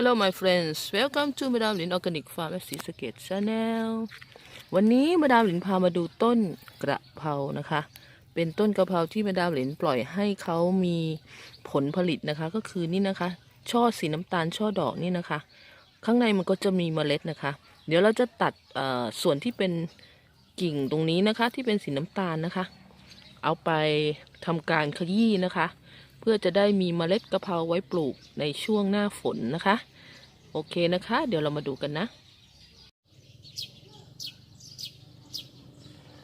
Hello my friends welcome to Madam Lin Organic Farm at ศรีสะเกด Channel วันนี้มาดามหลินพามาดูต้นกระเพรานะคะ เป็นต้นกระเพราที่มาดามหลินปล่อยให้เขามีผลผลิตนะคะ ก็คือนี่นะคะ ช่อสีน้ำตาลช่อดอกนี่นะคะ ข้างในมันก็จะมีเมล็ดนะคะ เดี๋ยวเราจะตัดส่วนที่เป็นกิ่งตรงนี้นะคะ ที่เป็นสีน้ำตาลนะคะ เอาไปทำการขยี้นะคะ พื่อจะได้มีเมล็ดกะเพราไว้ปลูกในช่วงหน้าฝนนะคะ โอเคนะคะ เดี๋ยวเรามาดูกันนะ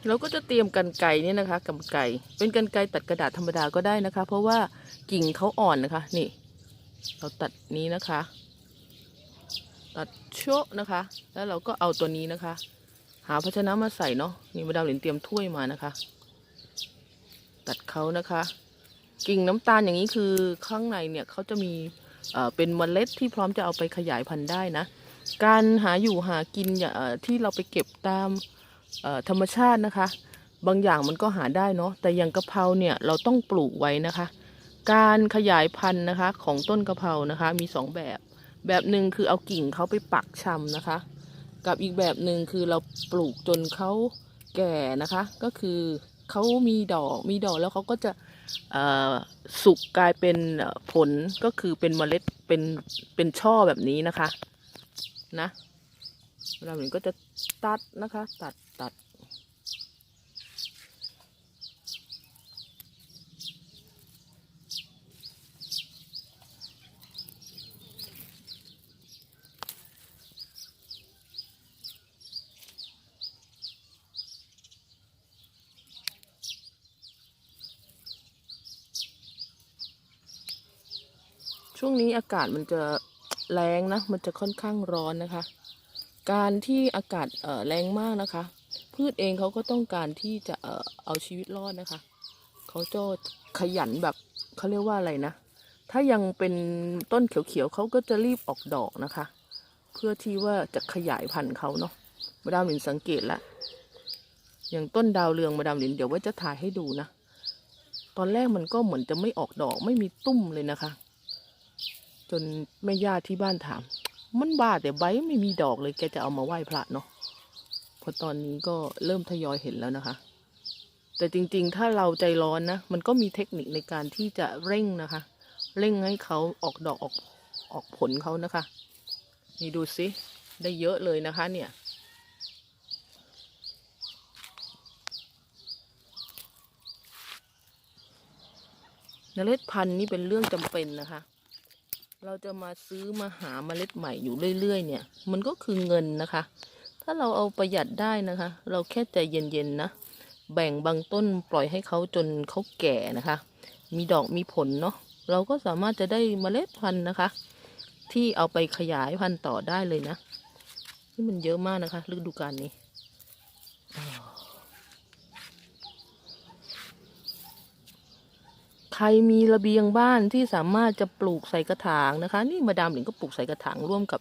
เราก็จะเตรียมกันไก่นี่นะคะกันไก่เป็นกันไกรตัดกระดาษธรรมดาก็ได้นะคะ เพราะว่ากิ่งเขาอ่อนนะคะ นี่ เราตัดนี้นะคะ ตัดโชะนะคะ แล้วเราก็เอาตัวนี้นะคะ หาภาชนะมาใส่เนาะนี่มาดามเหรียญเตรียมถ้วยมานะคะ ตัดเขานะคะ กิ่งน้ำตาลอย่างนี้คือข้างในเนี่ยเขาจะมีเป็นเมล็ดที่พร้อมจะเอาไปขยายพันธุ์ได้นะ การหาอยู่หากินที่เราไปเก็บตามธรรมชาตินะคะ บางอย่างมันก็หาได้เนาะแต่อย่างกะเพราเนี่ยเราต้องปลูกไว้นะคะ การขยายพันธุ์นะคะของต้นกะเพรานะคะมีสองแบบ แบบหนึ่งคือเอากิ่งเขาไปปักชำนะคะ กับอีกแบบหนึ่งคือเราปลูกจนเขาแก่นะคะก็คือ เขามีดอกมีดอกแล้วเขาก็จะสุกกลายเป็นผลก็คือเป็นเมล็ดเป็นเป็นช่อแบบนี้นะคะ นะเราเหมือนก็จะตัดนะคะ ตัดตัด ช่วงนี้อากาศมันจะแรงนะ มันจะค่อนข้างร้อนนะคะ การที่อากาศเอ่อแรงมากนะคะ พืชเองเขาก็ต้องการที่จะเอ่อเอาชีวิตรอดนะคะ เขาจะขยันแบบเขาเรียกว่าอะไรนะ ถ้ายังเป็นต้นเขียวๆเขาก็จะรีบออกดอกนะคะ เพื่อที่ว่าจะขยายพันธุ์เขาเนาะ มาดามหลินสังเกตละ อย่างต้นดาวเรืองมาดามหลินเดี๋ยวว่าจะถ่ายให้ดูนะ ตอนแรกมันก็เหมือนจะไม่ออกดอกไม่มีตุ้มเลยนะคะ นแม่ย่าที่บ้านถาม มันบาแต่ใบไม่มีดอกเลยแกจะเอามาไหว้พระเนาะเพราะตอนนี้ก็เริ่มทยอยเห็นแล้วนะคะ แต่จริงๆ ถ้าเราใจร้อนนะ มันก็มีเทคนิคในการที่จะเร่งนะคะ เร่งให้เขาออกดอกออกออกผลเขานะคะ นี่ดูสิ ได้เยอะเลยนะคะ เนี่ย เมล็ดพันธุ์นี่เป็นเรื่องจำเป็นนะคะ เราจะมาซื้อมาหาเมล็ดใหม่อยู่เรื่อยๆ เนี่ย มันก็คือเงินนะคะ ถ้าเราเอาประหยัดได้นะคะ เราแค่ใจเย็นๆนะ แบ่งบางต้นปล่อยให้เขาจนเขาแก่นะคะ มีดอกมีผลเนาะ เราก็สามารถจะได้เมล็ดพันธุ์นะคะ ที่เอาไปขยายพันธุ์ต่อได้เลยนะ นี่มันเยอะมากนะคะฤดูกาลนี้ ใครมีระเบียงบ้านที่สามารถจะปลูกใส่กระถางนะคะ นี่มาดามหลิงก็ปลูกใส่กระถางร่วมกับ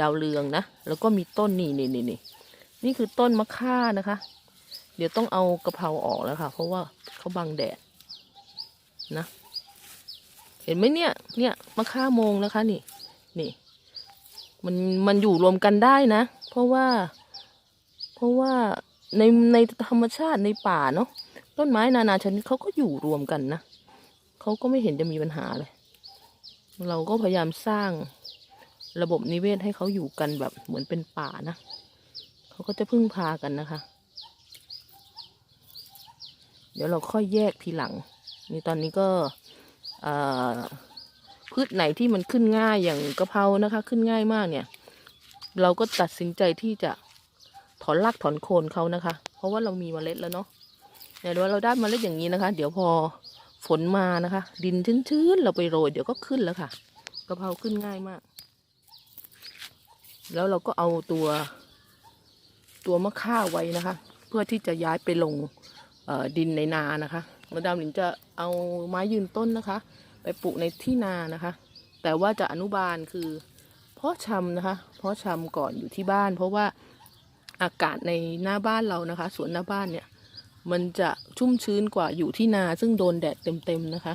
ดาวเรืองนะ แล้วก็มีต้นนี่นี่นี่นี่นี่คือต้นมะค่านะคะ เดี๋ยวต้องเอากระเพราออกแล้วค่ะ เพราะว่าเขาบังแดดนะ เห็นไหมเนี่ย เนี่ยมะค่าโมงนะคะ นี่ นี่ มันมันอยู่รวมกันได้นะ เพราะว่า เพราะว่าในในธรรมชาติในป่าเนาะต้นไม้นานาชนิดเขาก็อยู่รวมกันนะ เขาก็ไม่เห็นจะมีปัญหาเลย เราก็พยายามสร้างระบบนิเวศให้เขาอยู่กันแบบเหมือนเป็นป่านะเขาก็จะพึ่งพากันนะคะ เดี๋ยวเราค่อยแยกทีหลัง นี่ตอนนี้ก็พืชไหนที่มันขึ้นง่ายอย่างกะเพรานะคะ ขึ้นง่ายมากเนี่ย เราก็ตัดสินใจที่จะถอนรากถอนโคนเขานะคะ เพราะว่าเรามีเมล็ดแล้วเนาะเดี๋ยวเราได้เมล็ดอย่างนี้นะคะ เดี๋ยวพอ ฝนมานะคะ ดินชื้นๆเราไปโรยเดี๋ยวก็ขึ้นแล้วค่ะกะเพราขึ้นง่ายมาก แล้วเราก็เอาตัวตัวมะข่าไว้นะคะ เพื่อที่จะย้ายไปลงดินในนานะคะมาดามหลินจะเอาไม้ยืนต้นนะคะ ไปปลูกในที่นานะคะ แต่ว่าจะอนุบาลคือเพาะชำนะคะ เพาะชำก่อนอยู่ที่บ้าน เพราะว่าอากาศในหน้าบ้านเรานะคะ สวนหน้าบ้านเนี่ย มันจะชุ่มชื้นกว่าอยู่ที่นาซึ่งโดนแดดเต็มๆนะคะ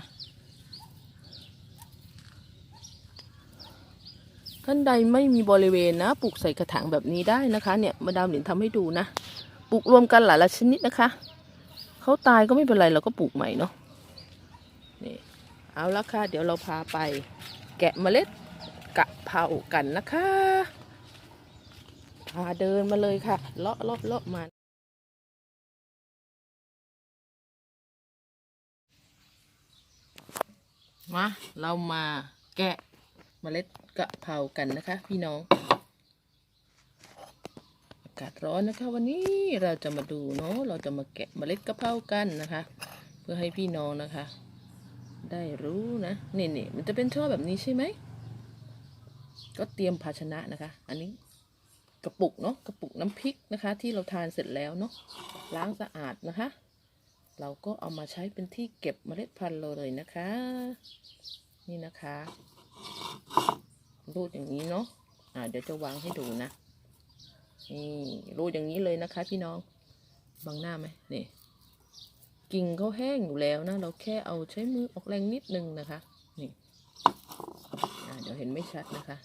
ท่านใดไม่มีบริเวณนะปลูกใส่กระถางแบบนี้ได้นะคะเนี่ยมาดามหลินทำให้ดูนะปลูกรวมกันหลายละชนิดนะคะเขาตายก็ไม่เป็นไรเราก็ปลูกใหม่เนาะนี่เอาละค่ะ เดี๋ยวเราพาไป แกะเมล็ดกะเพรากันนะคะพาเดินมาเลยค่ะเลาะเลาะเลาะมา มาเรามาแกะเมล็ดกะเพรากันนะคะ พี่น้อง อากาศร้อนนะคะ วันนี้เราจะมาดูเนาะเราจะมาแกะเมล็ดกะเพรากันนะคะ เพื่อให้พี่น้องนะคะ ได้รู้นะนี่นี่มันจะเป็นช่อแบบนี้ใช่ไหมก็เตรียมภาชนะนะคะ อันนี้กระปุกเนาะกระปุกน้ำพริกนะคะ ที่เราทานเสร็จแล้วเนาะล้างสะอาดนะคะ เราก็เอามาใช้เป็นที่เก็บเมล็ดพันธุ์เราเลยนะคะ นี่นะคะรูดอย่างนี้เนาะอ่าเดี๋ยวจะวางให้ดูนะนี่รูดอย่างนี้เลยนะคะ พี่น้องบังหน้าไหมนี่กิ่งเขาแห้งอยู่แล้วนะ เราแค่เอาใช้มือออกแรงนิดนึงนะคะ นี่อ่าเดี๋ยวเห็นไม่ชัดนะคะ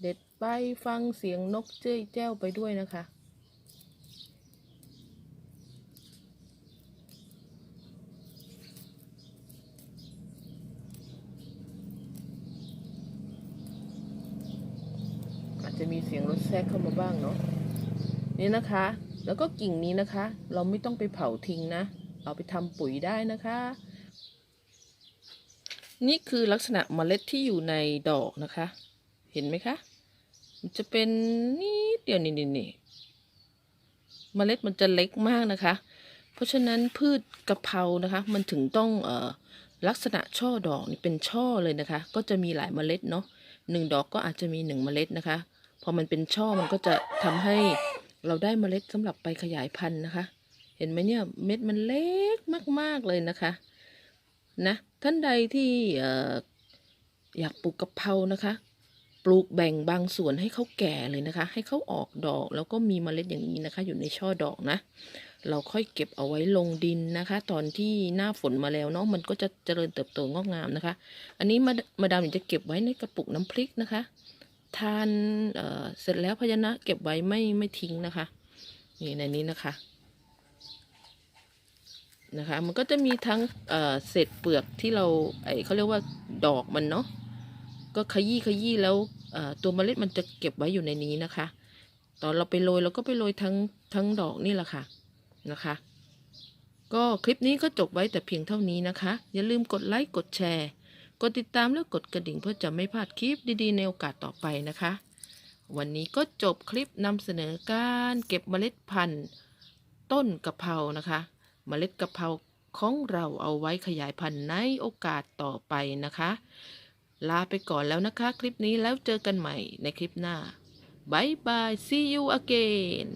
เด็ดไปฟังเสียงนกเจ้ยแจ้วไปด้วยนะคะ จะมีเสียงรถแทรกเข้ามาบ้างเนาะนี่นะคะ แล้วก็กิ่งนี้นะคะ เราไม่ต้องไปเผาทิ้งนะ เอาไปทำปุ๋ยได้นะคะ นี่คือลักษณะเมล็ดที่อยู่ในดอกนะคะ เห็นไหมคะ มันจะเป็นนิดเดียวนี่นี่นี่เมล็ดมันจะเล็กมากนะคะ เพราะฉะนั้นพืชกะเพรานะคะ มันถึงต้องเอ่อลักษณะช่อดอกนี่เป็นช่อเลยนะคะ ก็จะมีหลายเมล็ดเนาะหนึ่งดอกก็อาจจะมีหนึ่งเมล็ดนะคะ อมันเป็นช่อมันก็จะทำให้เราได้เมล็ดสำหรับไปขยายพันธุ์นะคะ เห็นไหมเนี่ยเม็ดมันเล็กมาก ๆเลยนะคะนะท่านใดที่ออยากปลูกกะเพรานะคะ ปลูกแบ่งบางส่วนให้เขาแก่เลยนะคะ ให้เขาออกดอกแล้วก็มีเมล็ดอย่างนี้นะคะ อยู่ในช่อดอกนะ เราค่อยเก็บเอาไว้ลงดินนะคะ ตอนที่หน้าฝนมาแล้วเนาะมันก็จะเจริญเติบโตงอกงามนะคะ อันนี้มามาดามจะเก็บไว้ในกระปุกน้ำพริกนะคะ ทานเเสร็จแล้วพยานะเก็บไว้ไม่ไม่ทิ้งนะคะ นี่ในนี้นะคะ นะคะ มันก็จะมีทั้งเเศษเปลือกที่เราไอเขาเรียกว่าดอกมันเนาะ ก็ขยี้ขยี้แล้วตัวเมล็ดมันจะเก็บไว้อยู่ในนี้นะคะ ตอนเราไปโรยเราก็ไปโรยทั้งทั้งดอกนี่แหละค่ะนะคะ ก็คลิปนี้ก็จบไว้แต่เพียงเท่านี้นะคะ อย่าลืมกดไลค์กดแชร์ กดติดตามและกดกระดิ่งเพื่อจะไม่พลาดคลิปดีๆ ในโอกาสต่อไปนะคะ วันนี้ก็จบคลิปนำเสนอการเก็บเมล็ดพันธุ์ ต้นกะเพรานะคะ เมล็ดกะเพราของเราเอาไว้ขยายพันธุ์ในโอกาสต่อไปนะคะ ลาไปก่อนแล้วนะคะ คลิปนี้แล้วเจอกันใหม่ในคลิปหน้าบายบาย see you again